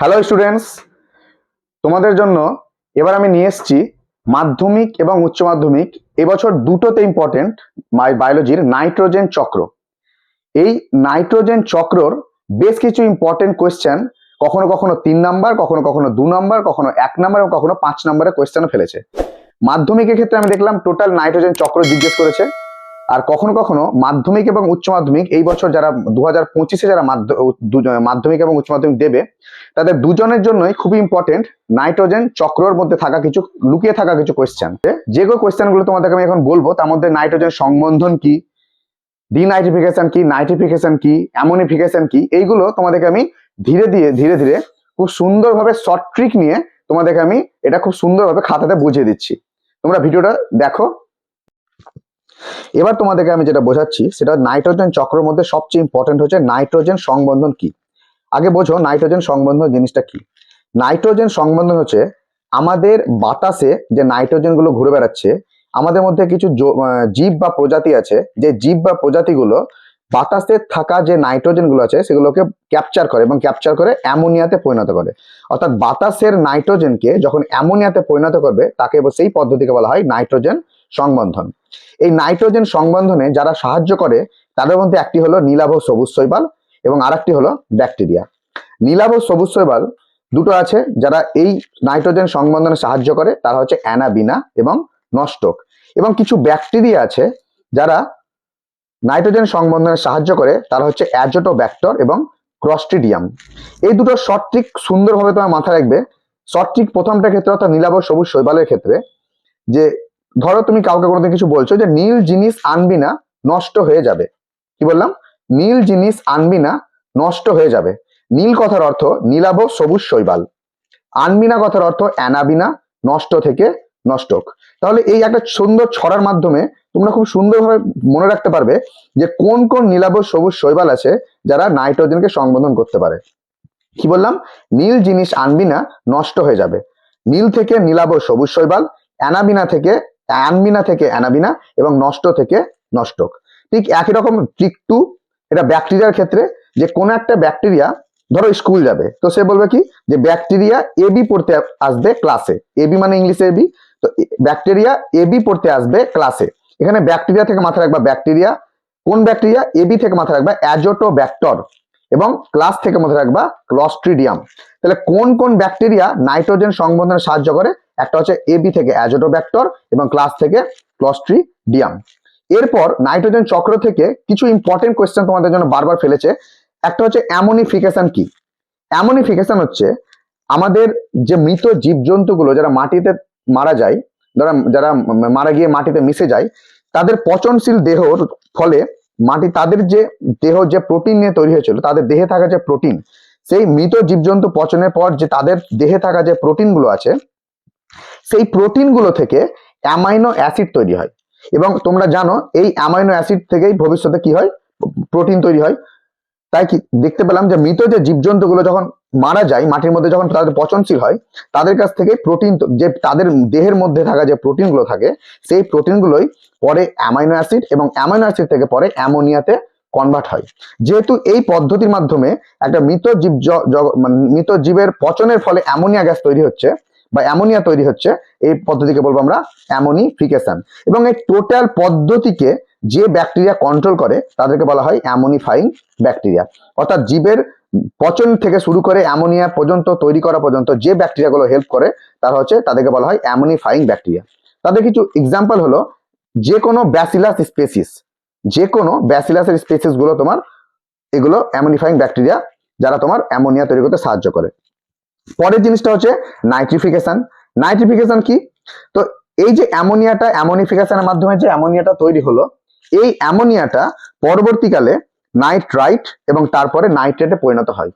Hello students তোমাদের জন্য এবার আমি নিয়ে এসেছি মাধ্যমিক এবং উচ্চ মাধ্যমিক। এবছর দুটোতে ইম্পর্টেন্ট মাই বায়োলজির নাইট্রোজেন চক্র। এই নাইট্রোজেন চক্রর বেশ কিছু ইম্পর্টেন্ট কোয়েশ্চেন কখনো কখনো তিন নাম্বার কখনো কখনো দু নাম্বার কখনো এক নাম্বার এবং কখনো পাঁচ নাম্বারের কোয়েশ্চেন ফেলেছে। মাধ্যমিকের ক্ষেত্রে আমি দেখলাম টোটাল নাইট্রোজেন চক্র জিজ্ঞেস করেছে। আর কখনো কখনো মাধ্যমিক এবং উচ্চ মাধ্যমিক, এই বছর যারা দু হাজার পঁচিশে যারা মাধ্য- মাধ্যমিক এবং উচ্চ মাধ্যমিক দেবে, তাদের দুজনের জন্যই খুবই ইম্পর্টেন্ট নাইট্রোজেন চক্রর মধ্যে থাকা কিছু, লুকিয়ে থাকা কিছু কোয়েশ্চেন যে কোয়েশ্চেনগুলো তোমাদেরকে আমি এখন বলব, তার মধ্যে নাইট্রোজেন সংবন্ধন কি ডিনাইট্রিফিকেশন কি নাইট্রিফিকেশন কি অ্যামোনিফিকেশন কি, এইগুলো তোমাদেরকে আমি ধীরে ধীরে ধীরে ধীরে খুব সুন্দরভাবে শর্ট ট্রিক নিয়ে তোমাদেরকে আমি এটা খুব সুন্দরভাবে খাতাতে বুঝিয়ে দিচ্ছি। তোমরা ভিডিওটা দেখো এবার তোমাদেরকে আমি যেটা বোঝাচ্ছি, সেটা নাইট্রোজেন চক্রের মধ্যে সবচেয়ে ইম্পর্টেন্ট হচ্ছে নাইট্রোজেন সংবন্ধন কি? আগে বোঝো নাইট্রোজেন সংবন্ধন জিনিসটা কি? নাইট্রোজেন সংবন্ধন হচ্ছে আমাদের বাতাসে যে নাইট্রোজেনগুলো ঘুরে বেড়াচ্ছে, আমাদের মধ্যে কিছু জীব বা প্রজাতি আছে, যে জীব বা প্রজাতিগুলো বাতাসে থাকা যে নাইট্রোজেনগুলো আছে, সেগুলোকে ক্যাপচার করে এবং ক্যাপচার করে অ্যামোনিয়াতে পরিণত করে। অর্থাৎ বাতাসের নাইট্রোজেনকে যখন অ্যামোনিয়াতে পরিণত করবে, তাকে সেই পদ্ধতিকে বলা হয় নাইট্রোজেন সংবন্ধন। এই নাইট্রোজেন সংবন্ধনে যারা সাহায্য করে, তাদের মধ্যে একটি হলো নীলাভ সবুজ শৈবাল এবং আরেকটি হলো ব্যাকটেরিয়া। নীলাভ সবুজ শৈবাল দুটো আছে যারা এই নাইট্রোজেন সংবন্ধনে সাহায্য করে, তারা হচ্ছে অ্যানাবিনা এবং নষ্টক। এবং কিছু ব্যাকটেরিয়া আছে যারা নাইট্রোজেন সংবন্ধনে সাহায্য করে, তারা হচ্ছে অ্যাজোটোব্যাক্টর এবং ক্রস্ট্রিডিয়াম এই দুটো শর্ট ট্রিক সুন্দরভাবে তোমার মাথায় রাখবে। ট্রিক প্রথমটা ক্ষেত্রে অর্থাৎ নীলাভ সবুজ শৈবালের ক্ষেত্রে যে ধরো তুমি কাউকে কোনোদিন কিছু বলছো যে নীল জিনিস আনবি না, নষ্ট হয়ে যাবে। কি বললাম? নীল জিনিস আনবি না, নষ্ট হয়ে যাবে। নীল কথার অর্থ নীলাভ সবুজ শৈবাল। আনবিনা কথার অর্থ অ্যানাবিনা নষ্ট থেকে নষ্টক। তাহলে এই একটা সুন্দর ছড়ার মাধ্যমে তোমরা খুব সুন্দরভাবে মনে রাখতে পারবে যে কোন কোন নীলাভ সবুজ শৈবাল আছে যারা নাইট্রোজেনকে সংবোধন করতে পারে। কি বললাম? নীল জিনিস আনবি না, নষ্ট হয়ে যাবে। নীল থেকে নীলাভ সবুজ শৈবাল অ্যানাবিনা থেকে অ্যানবিনা থেকে অ্যানাবিনা এবং নষ্ট থেকে নষ্টক। ঠিক একই রকম ট্রিক টু এটা ব্যাকটেরিয়ার ক্ষেত্রে যে কোনো একটা ব্যাকটেরিয়া ধরো স্কুল যাবে, তো সে বলবে কি যে ব্যাকটেরিয়া এবি পড়তে আসবে ক্লাসে এবি মানে ইংলিশে এবি তো ব্যাকটেরিয়া এবি পড়তে আসবে ক্লাসে এখানে ব্যাকটেরিয়া থেকে মাথায় রাখবা ব্যাকটেরিয়া, কোন ব্যাকটেরিয়া? এবি থেকে মাথায় রাখবা অ্যাজোটো ব্যাক্টর এবং ক্লাস থেকে মাথায় রাখবা ক্লস্ট্রিডিয়াম তাহলে কোন কোন ব্যাকটেরিয়া নাইট্রোজেন সংবন্ধনে সাহায্য করে? একটা হচ্ছে এবি থেকে অ্যাজোটো ব্যাক্টর এবং ক্লাস থেকে ক্লস্ট্রিডিয়াম। এরপর নাইট্রোজেন চক্র থেকে কিছু ইম্পর্টেন্ট কোয়েশ্চেন তোমাদের জন্য বারবার ফেলেছে। একটা হচ্ছে অ্যামোনিফিকেশন কি? অ্যামোনিফিকেশন হচ্ছে আমাদের যে মৃত জীবজন্তুগুলো যারা মাটিতে মারা যায়, যারা যারা মারা গিয়ে মাটিতে মিশে যায়, তাদের পচনশীল দেহর ফলে মাটি, তাদের যে দেহ যে প্রোটিন নিয়ে তৈরি হয়েছিল, তাদের দেহে থাকা যে প্রোটিন সেই মৃত জীবজন্তু পচনের পর যে তাদের দেহে থাকা যে প্রোটিনগুলো আছে সেই প্রোটিনগুলো থেকে অ্যামাইনো অ্যাসিড তৈরি হয়। এবং তোমরা জানো, এই অ্যামাইনো অ্যাসিড থেকেই ভবিষ্যতে কি হয়? প্রোটিন তৈরি হয়। তাই কি? দেখতে পেলাম যে মৃত যে জীবজন্তুগুলো যখন মারা যায়, মাটির মধ্যে যখন তাদের পচনশীল হয়, তাদের কাছ থেকে প্রোটিন যে তাদের দেহের মধ্যে থাকা যে প্রোটিনগুলো থাকে, সেই প্রোটিনগুলোই পরে অ্যামাইনো অ্যাসিড এবং অ্যামাইনো অ্যাসিড থেকে পরে অ্যামোনিয়াতে কনভার্ট হয়। যেহেতু এই পদ্ধতির মাধ্যমে একটা মৃত জীব মানে মৃত জীবের পচনের ফলে অ্যামোনিয়া গ্যাস তৈরি হচ্ছে বা অ্যামোনিয়া তৈরি হচ্ছে, এই পদ্ধতিকে বলব আমরা অ্যামোনিফিকেশন। এবং এই টোটাল পদ্ধতিকে যে ব্যাকটেরিয়া কন্ট্রোল করে, তাদেরকে বলা হয় অ্যামোনিফাইং ব্যাকটেরিয়া। অর্থাৎ জীবের পচন থেকে শুরু করে অ্যামোনিয়া পর্যন্ত, তৈরি করা পর্যন্ত যে ব্যাকটেরিয়াগুলো হেল্প করে, তারা হচ্ছে তাদেরকে বলা হয় অ্যামোনিফাইং ব্যাকটেরিয়া। তাদের কিছু এক্সাম্পল হলো যে কোনো ব্যাসিলাস স্পেসিস যে কোনো ব্যাসিলাসের স্পেসিসগুলো তোমার, এগুলো অ্যামোনিফাইং ব্যাকটেরিয়া, যারা তোমার অ্যামোনিয়া তৈরি করতে সাহায্য করে। পরের জিনিসটা হচ্ছে নাইট্রিফিকেশন নাইট্রিফিকেশন কি? তো এই যে অ্যামোনিয়াটা, অ্যামোনিফিকেশনের মাধ্যমে যে অ্যামোনিয়াটা তৈরি হলো, এই অ্যামোনিয়াটা পরবর্তীকালে নাইট্রাইট এবং তারপরে নাইট্রেটে পরিণত হয়।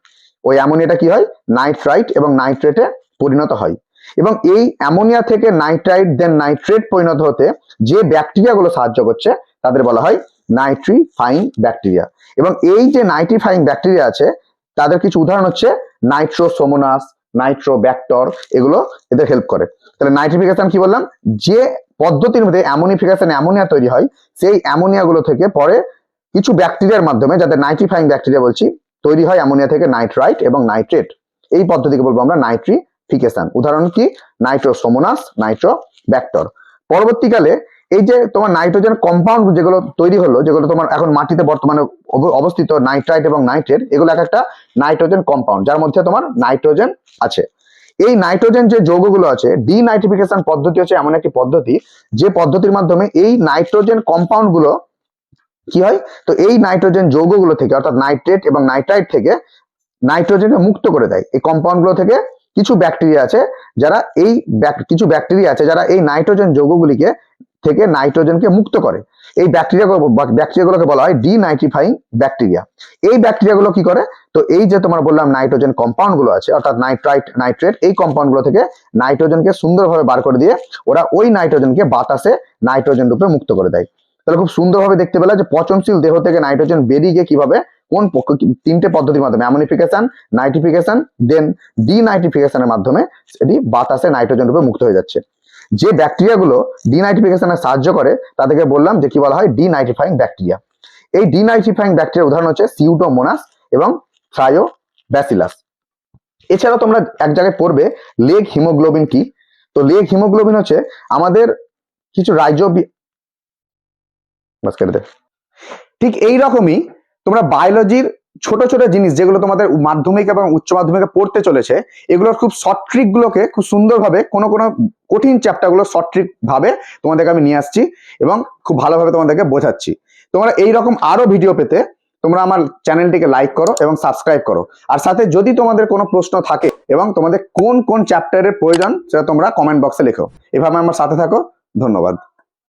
ওই অ্যামোনিয়াটা কি হয়? নাইট্রাইট এবং নাইট্রেটে পরিণত হয়। এবং এই অ্যামোনিয়া থেকে নাইট্রাইট দেন নাইট্রেট পরিণত হতে যে ব্যাকটেরিয়াগুলো সাহায্য করছে, তাদের বলা হয় নাইট্রিফাইং ব্যাকটেরিয়া এবং এই যে নাইট্রিফাইং ব্যাকটেরিয়া আছে, তাদের কিছু উদাহরণ হচ্ছে নাইট্রোসোমোনাস নাইট্রোব্যাক্টর এগুলো এদের হেল্প করে। তাহলে নাইট্রিফিকেশন কি বললাম? যে পদ্ধতির মধ্যে অ্যামোনিফিকেশন অ্যামোনিয়া তৈরি হয়, সেই অ্যামোনিয়া গুলো থেকে পরে কিছু ব্যাকটেরিয়ার মাধ্যমে, যাদের নাইট্রিফাইং ব্যাকটেরিয়া বলছি, তৈরি হয় অ্যামোনিয়া থেকে নাইট্রাইট এবং নাইট্রেট এই পদ্ধতিকে বলব আমরা নাইট্রিফিকেশন উদাহরণ কি? Nitrosomonas nitrobacter. পরবর্তীকালে এই যে তোমার নাইট্রোজেন কম্পাউন্ড যেগুলো তৈরি হলো, যেগুলো তোমার এখন মাটিতে বর্তমানে অব- অবস্থিত নাইট্রাইট এবং নাইট্রেট এগুলো এক একটা নাইট্রোজেন কম্পাউন্ড যার মধ্যে তোমার নাইট্রোজেন আছে। এই নাইট্রোজেন যে যৌগগুলো আছে ডিনাইট্রিফিকেশন পদ্ধতি হচ্ছে এমন একটি পদ্ধতি, যে পদ্ধতির মাধ্যমে এই নাইট্রোজেন কম্পাউন্ডগুলো কি হয়? তো এই নাইট্রোজেন যৌগগুলো থেকে, অর্থাৎ নাইট্রেট এবং নাইট্রাইট থেকে নাইট্রোজেনকে মুক্ত করে দেয়। এই কম্পাউন্ডগুলো থেকে কিছু ব্যাকটেরিয়া আছে, যারা এই কিছু ব্যাকটেরিয়া আছে, যারা এই নাইট্রোজেন যৌগগুলিকে থেকে নাইট্রোজেনকে মুক্ত করে। এই ব্যাকটেরিয়া ব্যাকটেরিয়াগুলোকে বলা হয় ডিনাইট্রিফাইং ব্যাকটেরিয়া। এই ব্যাকটেরিয়াগুলো কি করে? তো এই যে তোমার বললাম নাইট্রোজেন কম্পাউন্ডগুলো আছে, অর্থাৎ নাইট্রাইট, নাইট্রেট, এই কম্পাউন্ডগুলো থেকে নাইট্রোজেনকে সুন্দরভাবে বার করে দিয়ে ওরা ওই নাইট্রোজেনকে বাতাসে নাইট্রোজেন রূপে মুক্ত করে দেয়। তাহলে খুব সুন্দরভাবে দেখতে পেলে যে পচনশীল দেহ থেকে নাইট্রোজেন বেরিয়ে গিয়ে কীভাবে, কোন তিনটে পদ্ধতির মাধ্যমে, অ্যামোনিফিকেশন, নাইট্রিফিকেশন, দেন ডিনাইট্রিফিকেশনের মাধ্যমে এটি বাতাসে নাইট্রোজেন রূপে মুক্ত হয়ে যাচ্ছে। যে ব্যাকটেরিয়াগুলো ডিনাইট্রিফিকেশনে সাহায্য করে, তাদেরকে বললাম যে কি বলা হয় ডিনাইট্রিফাইং ব্যাকটেরিয়া। এই ডিনাইট্রিফাইং ব্যাকটেরিয়ার উদাহরণ হচ্ছে সিউডোমোনাস এবং থ্রায়ো ব্যাসিলাস এছাড়া তোমরা এক জায়গায় পড়বে লেগ হিমোগ্লোবিন কি? তো লেগ হিমোগ্লোবিন হচ্ছে আমাদের কিছু রাইজো বাস কেটে দে। ঠিক এই রকমই তোমরা বায়োলজির ছোট ছোট জিনিস যেগুলো তোমাদের মাধ্যমিক এবং উচ্চ মাধ্যমিকে পড়তে চলেছে, এগুলোর খুব শর্ট ট্রিক গুলোকে খুব সুন্দরভাবে কোনো কোনো কঠিন চ্যাপ্টারগুলো শর্ট ট্রিক ভাবে তোমাদেরকে আমি নিয়ে আসছি এবং খুব ভালোভাবে তোমাদেরকে বোঝাচ্ছি। তোমরা এই রকম আরও ভিডিও পেতে তোমরা আমার চ্যানেলটিকে লাইক করো এবং সাবস্ক্রাইব করো। আর সাথে যদি তোমাদের কোনো প্রশ্ন থাকে এবং তোমাদের কোন কোন চ্যাপ্টারের প্রয়োজন, সেটা তোমরা কমেন্ট বক্সে লেখো। এভাবে আমার সাথে থাকো। ধন্যবাদ।